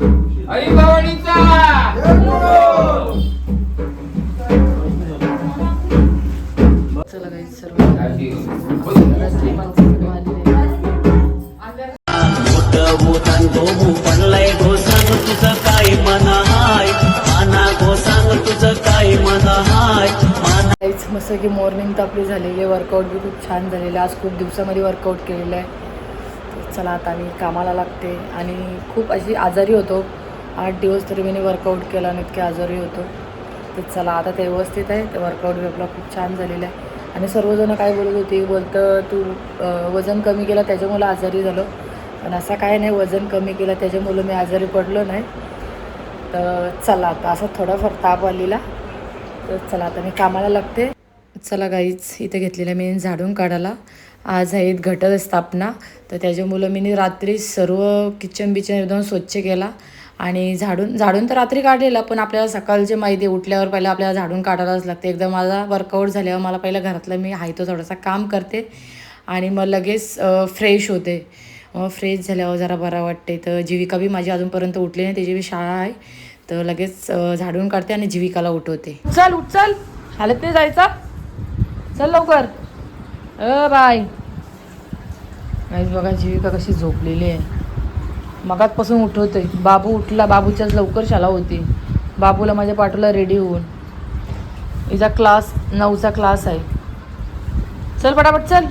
आई भवानीचा चला काही सर्व रात्री माणसाकडे आलेले भूतान भोमू पडलाय गो सांग तुझं काय मन हाय माना गो सांग तुझं काय मन हाय माना मस्त की मॉर्निंग तर आपली झालेली आहे वर्कआउट बी खूप छान झालेलं आहे आज खूप दिवसामध्ये वर्कआउट केलेलं आहे. चला आता मी कामाला लागते. आणि खूप अशी आजारी होतो. आठ दिवस तरी मी वर्कआउट केला आणि इतके आजारी होतो. तर चला आता ते व्यवस्थित आहे. ते वर्कआउट बी आपला खूप छान झालेलं आहे. आणि सर्वजणं काय बोलत होती? बोलतं तू वजन कमी केलं त्याच्यामुळं आजारी झालो. पण असं काय नाही वजन कमी केलं त्याच्यामुळं मी आजारी पडलो नाही. तर चला आता असं थोडाफार ताप आलेला. तर चला आता मी कामाला लागते. चला गाईच इथे घेतलेल्या मी झाडून काढायला. आज आहेत घट स्थापना तर त्याच्यामुळं मी रात्री सर्व किचन बिचन एकदम स्वच्छ केला आणि झाडून झाडून तर रात्री काढलेला पण आपल्याला सकाळचे माहिती उठल्यावर पहिला आपल्याला झाडून काढायलाच लागते. एकदा माझा वर्कआउट झाल्यावर मला पहिला घरातलं मी आहे तो थोडासा काम करते आणि मग लगेच फ्रेश होते. फ्रेश झाल्यावर जरा बरा वाटते. तर जीविका बी माझी अजूनपर्यंत उठली नाही त्याची बी शाळा आहे. तर लगेच झाडून काढते आणि जीविकाला उठवते. चल उठ चल हालत नाही जायचा. चल लवकर. अ बाय गाईज बघा जीविका कशी झोपलेली आहे. मगातपासून उठवते बाबू उठला बाबूच्याच लवकर शाला होती. बाबूला माझ्या पाठवला रेडी होऊन. हिचा क्लास नऊचा क्लास आहे. चल पटापट चल.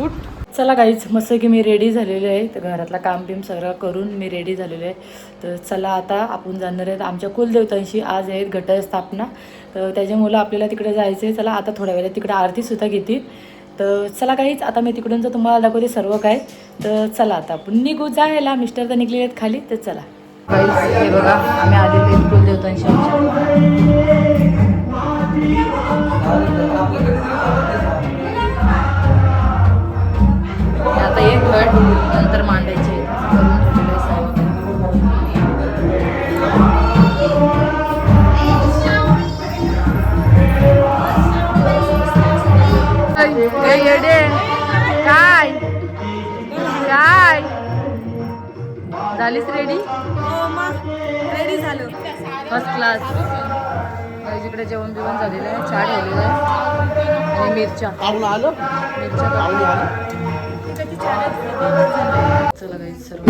उठ. चला काहीच मस्त की मी रेडी झालेले आहे. तर घरातला काम बिम सगळं करून मी रेडी झालेले आहे. तर चला आता आपण जाणार आहेत आमच्या कुलदेवतांशी. आज आहेत घटस्थापना. तर त्याच्यामुळं आपल्याला तिकडे जायचं आहे चला आता थोड्या वेळात तिकडे आरतीसुद्धा घेतील. तर चला काहीच आता मी तिकडून जर तुम्हाला दाखवते सर्व काय. तर चला आता. आपण निघू जायला मिस्टर तर निघलेले आहेत खाली. तर चला. हे बघा आम्ही आलेले कुलदेवतांशी आता एक घट नंतर मांडायचे. काय येडे? काय? काय? झालीस रेडी रेडी झालो. फर्स्ट क्लास इकडे जेवण बिवण झालेलं आहे चहा ठेवलेला आहे. आणि मिरच्या. मिरच्या. चला काही सर्व.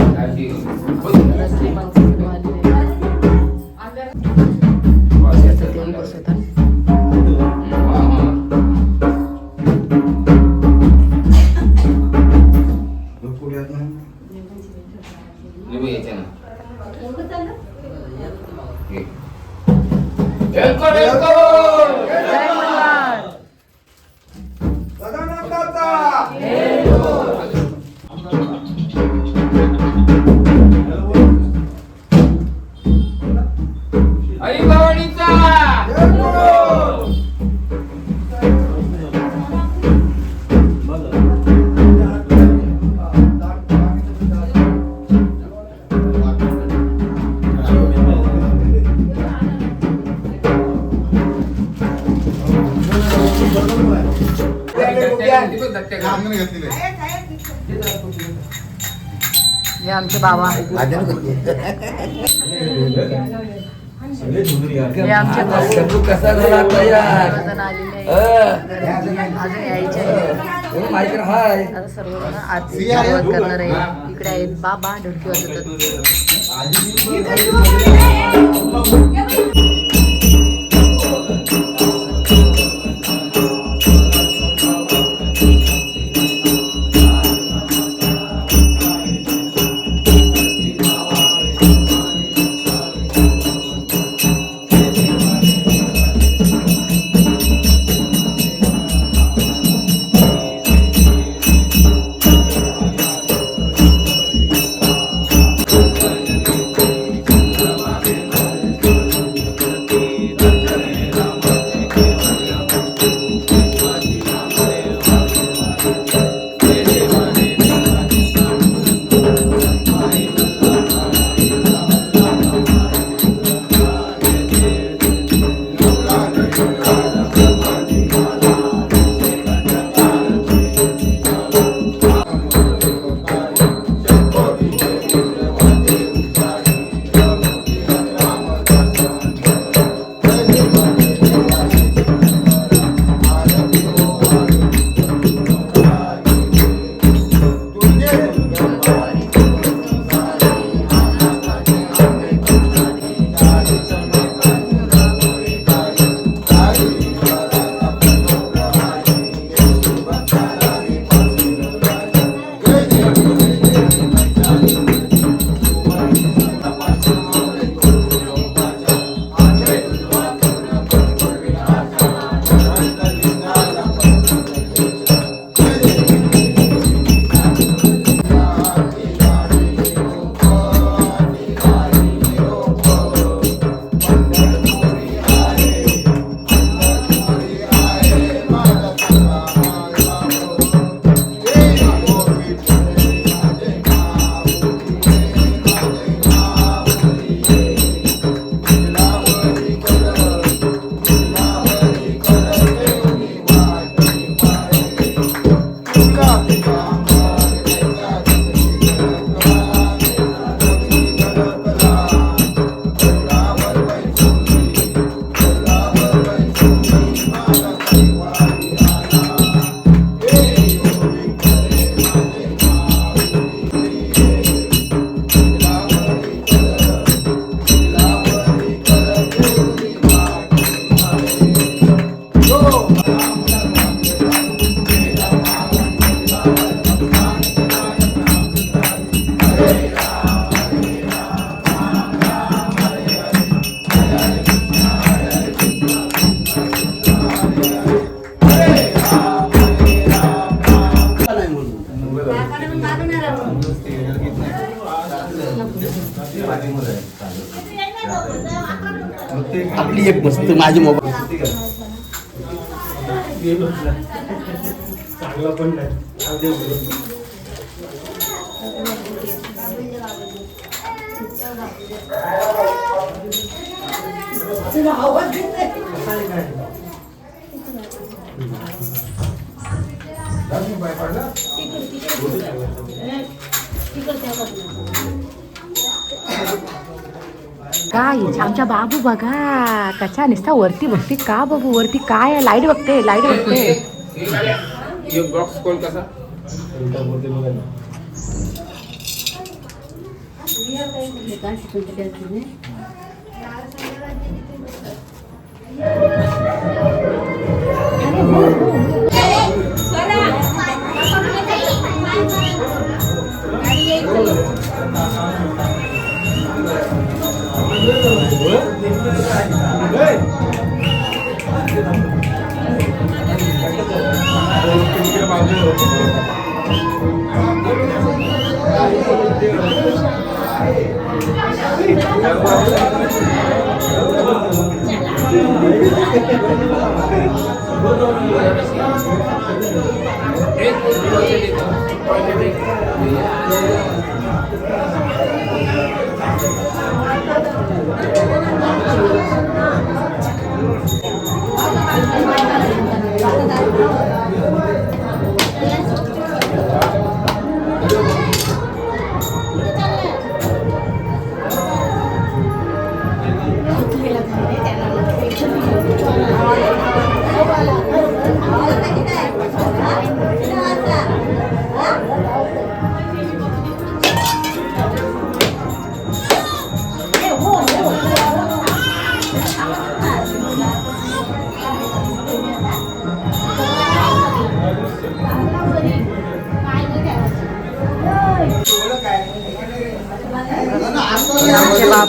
बाबा. हे आमचे भाऊ कसा झाला तयार सर्वजण आलेले आहेत. अजून यायचे आता सर्वजण सुरुवात करणार आहे इकडे आहेत बाबा ढोलकी वाजवतात. 함께 आपली एक मस्त माझी मोबाईल. पण काय आमच्या बाबू बघा कशा निसता वरती बघते का बाबू वरती काय लाइट बघते लाइट बघते. बॉक्स खोल कसा? आमचे बाबा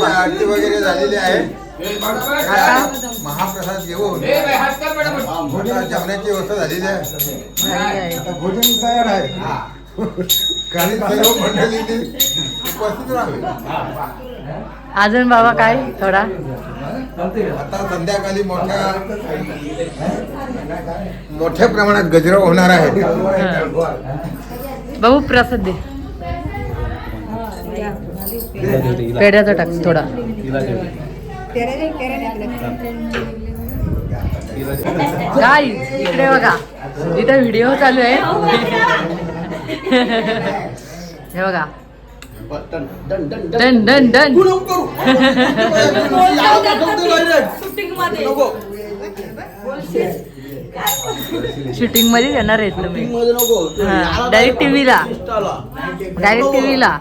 आरती वगैरे झालेली आहे. महाप्रसाद घेऊन जेवणाची व्यवस्था झालेली आहे. भोजन तयार आहे. काही सर्व मंडळींनी उपस्थित राहावे. अजून बाबा काय? थोडा. आता संध्याकाळी मोठ्या मोठ्या प्रमाणात गजरा होणार आहे बाबू प्रसाद दे. पेढ्याचा टाक थोडा. काय इकडे बघा. इथं व्हिडिओ चालू आहे. हे बघा. Done done done. शूटिंग मध्ये. येणार आहेत तुम्ही. डायरेक्ट टीव्हीला डायरेक्ट टीव्हीला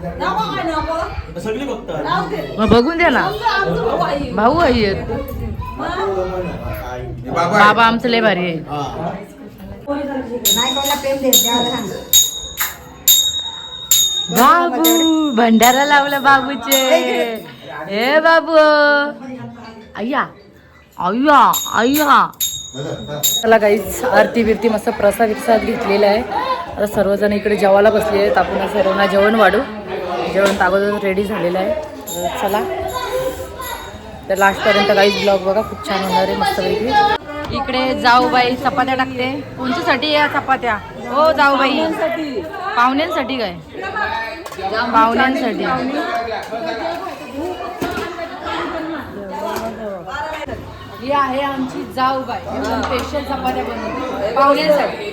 मग बघून द्या ना. भाऊ आई आहेत बाबा बाबा आमचं लय भारी आहे. बाबू भंडारा लावला बाबूचे. हे बाबू. अय्या अय्या अय्या चला काहीच आरती बिरती मस्त प्रसाद विसाद घेतलेला आहे. आता सर्वजण इकडे जेवायला बसले आहेत. आपण सर्वांना जेवण वाढू. जेवण तागोदर रेडी झालेलं आहे. चला. तर लास्टपर्यंत काहीच ब्लॉग बघा. खूप छान होणार आहे मस्तपैकी. इकडे जाऊ बाई चपात्या टाकते. कोणच्यासाठी या चपात्या? हो जाऊ बाई पाहुण्यांसाठी काय? पाहुण्यांसाठी. ही आहे आमची जाऊ बाई. स्पेशल चपात्या बनवते. पाहुण्यांसाठी.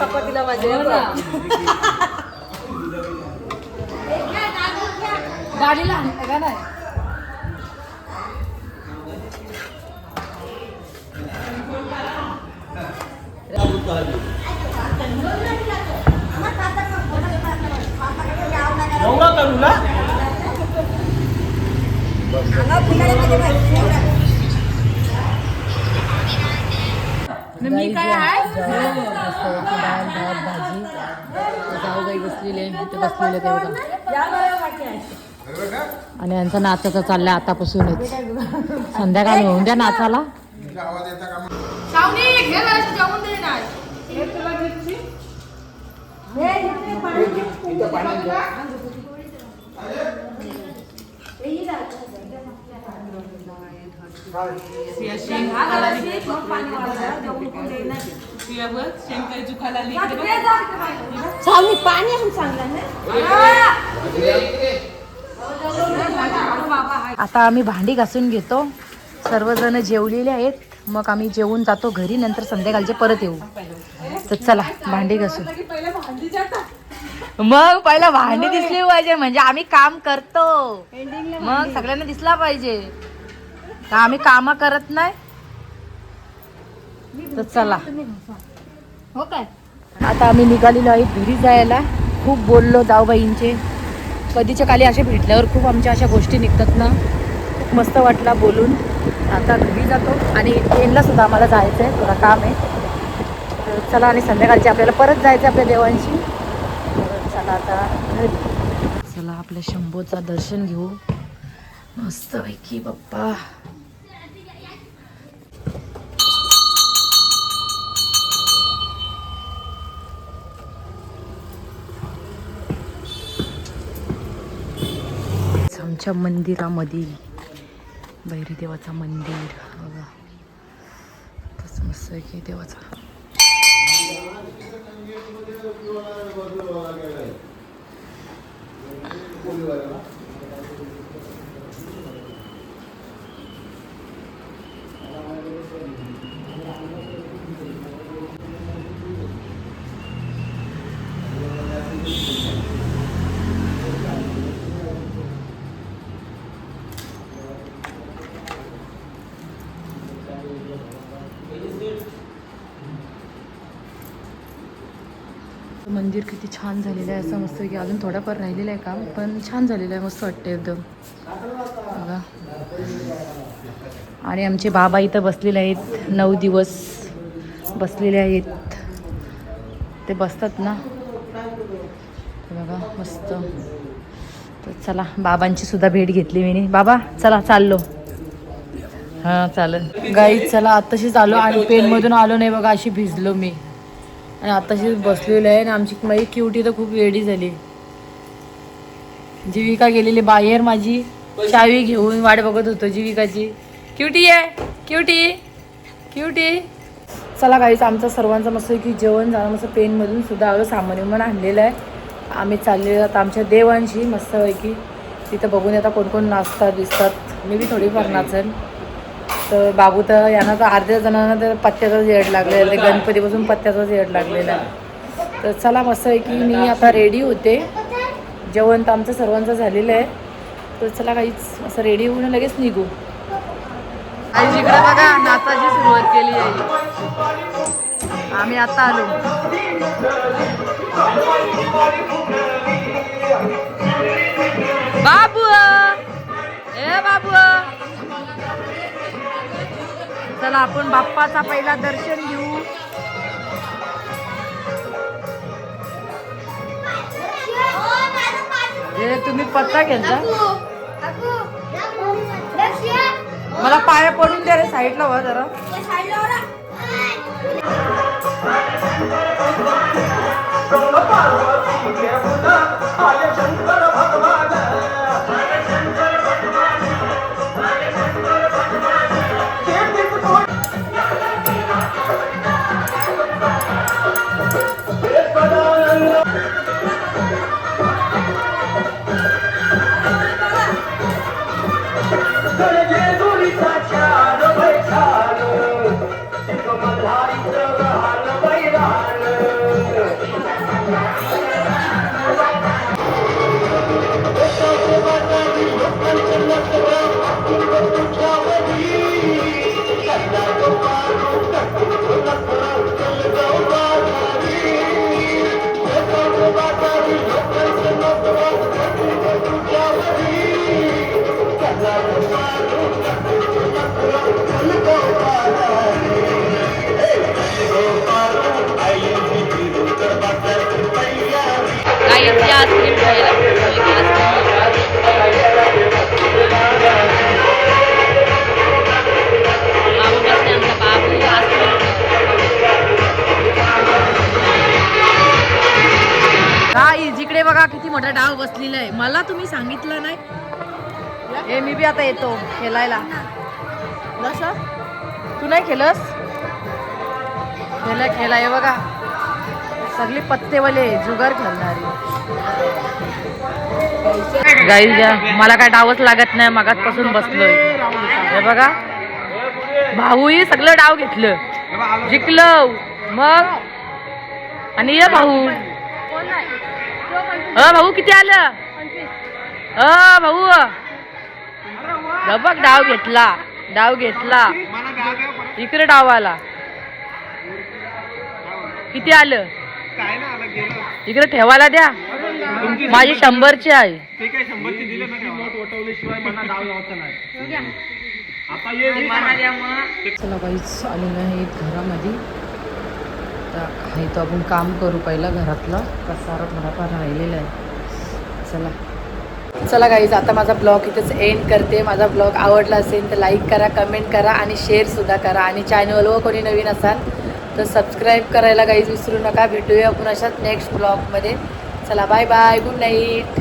चपातीला माझे हो ना. गाडीला आणते का नाही? नवरा करूला मी काय भात भाजी. बसलेले ते बसलेले आणि यांचा नाचाचा चाललाय आतापासूनच. संध्याकाळी होऊन द्या नाचाला. आवाज येता का मग? सावनी पाणी चांगलं आता आम्ही भांडी घासून घेतो. सर्वजण जेवलेले आहेत. मग आम्ही जेवून जातो घरी नंतर संध्याकाळचे परत येऊ. तर चला भांडी घासू मग पहिला भांडी दिसली पाहिजे म्हणजे आम्ही काम करतो. मग सगळ्यांना दिसला पाहिजे. तर आम्ही काम करत नाही. तर चला. हो काय? आता आम्ही निघालेलो आहे घरी जायला. खूप बोललो जाऊबाईंचे कधीच्या काली असे भेटल्यावर खूप आमच्या अशा गोष्टी निघतात ना. खूप मस्त वाटला बोलून. आता घरी जातो आणि ट्रेनला सुद्धा आम्हाला जायचं आहे थोडा काम आहे. तर चला आणि संध्याकाळची आपल्याला परत जायचं आहे आपल्या देवांशी. चला आता घरी. चला आपल्या शंभूचं दर्शन घेऊ. मस्त पैकी बाप्पा आमच्या मंदिरामध्ये. भैरी देवाचा मंदिर बघा. कसं मस्त आहे की देवाचा. मंदिर किती छान झालेलं आहे असं मस्त की अजून थोडंफार राहिलेलं आहे काम पण छान झालेलं आहे मस्त वाटतं एकदम. बघा. आणि आमचे बाबा इथं बसलेले आहेत नऊ दिवस बसलेले आहेत. ते बसतात ना? ते बघा मस्त. तर चला बाबांची सुद्धा भेट घेतली मी. बाबा चला चाललो. हां चालेल. गाई चला आत्ताशीच आलो आणि पेनमधून आलो नाही बघा अशी भिजलो मी. आणि आताशीच बसलेलं आहे आणि आमची माझी क्युटी तर खूप वेडी झाली. जीविका गेलेली बाहेर माझी. चावी घेऊन वाट बघत होतो जीविकाची. क्युटी आहे क्युटी क्युटी चला काहीच आमचं सर्वांचं मस्त की जेवण झालं मस्त पेनमधून सुद्धा आलं सामान विमान आणलेलं आहे. आम्ही चाललेलो आता आमच्या देवांशी मस्तपैकी तिथं बघून आता कोण कोण नाचतात दिसतात. मी बी थोडीफार नाचेन. तर बाबू तर यांना तर अर्ध्या जणांना तर पत्त्याचाच येड लागलेला आहे. गणपतीपासून पत्त्याचाच येड लागलेला. आहे तर चला मस्त आहे की मी आता रेडी होते. जेवण तर आमचं सर्वांचं झालेलं आहे. तर चला काहीच असं रेडी होऊन लगेच निघू. आई जिकडे बघा नाचाची सुरुवात केली आहे. आम्ही आता आलो. बाबू ए बाबू चला आपण बाप्पाचा पहिला दर्शन घेऊ. हे तुम्ही पत्ता घेता मला पाया पडून द्या रे साईडला व्हा जरा. गाईची जिकडे बघा किती मोठा डाव बसलेला आहे. मला तुम्ही सांगितलं नाही हे मी बी आता येतो खेळायला. कसं तू नाही खेळस? खेळ खेळा हे बघा. सगळी पत्तेवाले जुगार खेळणारी. गाई घ्या मला काय डावच लागत नाही मगातपासून बसलोय. हे बघा. भाऊही सगळं डाव घेतलं. जिंकलं. मग? आणि ये भाऊ. अ भाऊ किती आलं? अ भाऊ. बघ डाव घेतला डाव घेतला. इकडे डाव आला. किती आलं? इकडे ठेवायला द्या. माझी शंभरची आहे. चला बाईच आलेलं आहे घरामध्ये. आहे तो आपण काम करू पहिला घरातलं. कसारा थोडाफार राहिलेला आहे. चला. चला गाईज आता माझा ब्लॉग इथंच एंड करते. माझा ब्लॉग आवडला असेल तर लाईक करा कमेंट करा आणि शेअरसुद्धा करा. आणि चॅनलवर कोणी नवीन असाल तर सबस्क्राईब करायला गाईज विसरू नका. भेटूया आपण अशाच नेक्स्ट ब्लॉगमध्ये चला बाय बाय गुड नाईट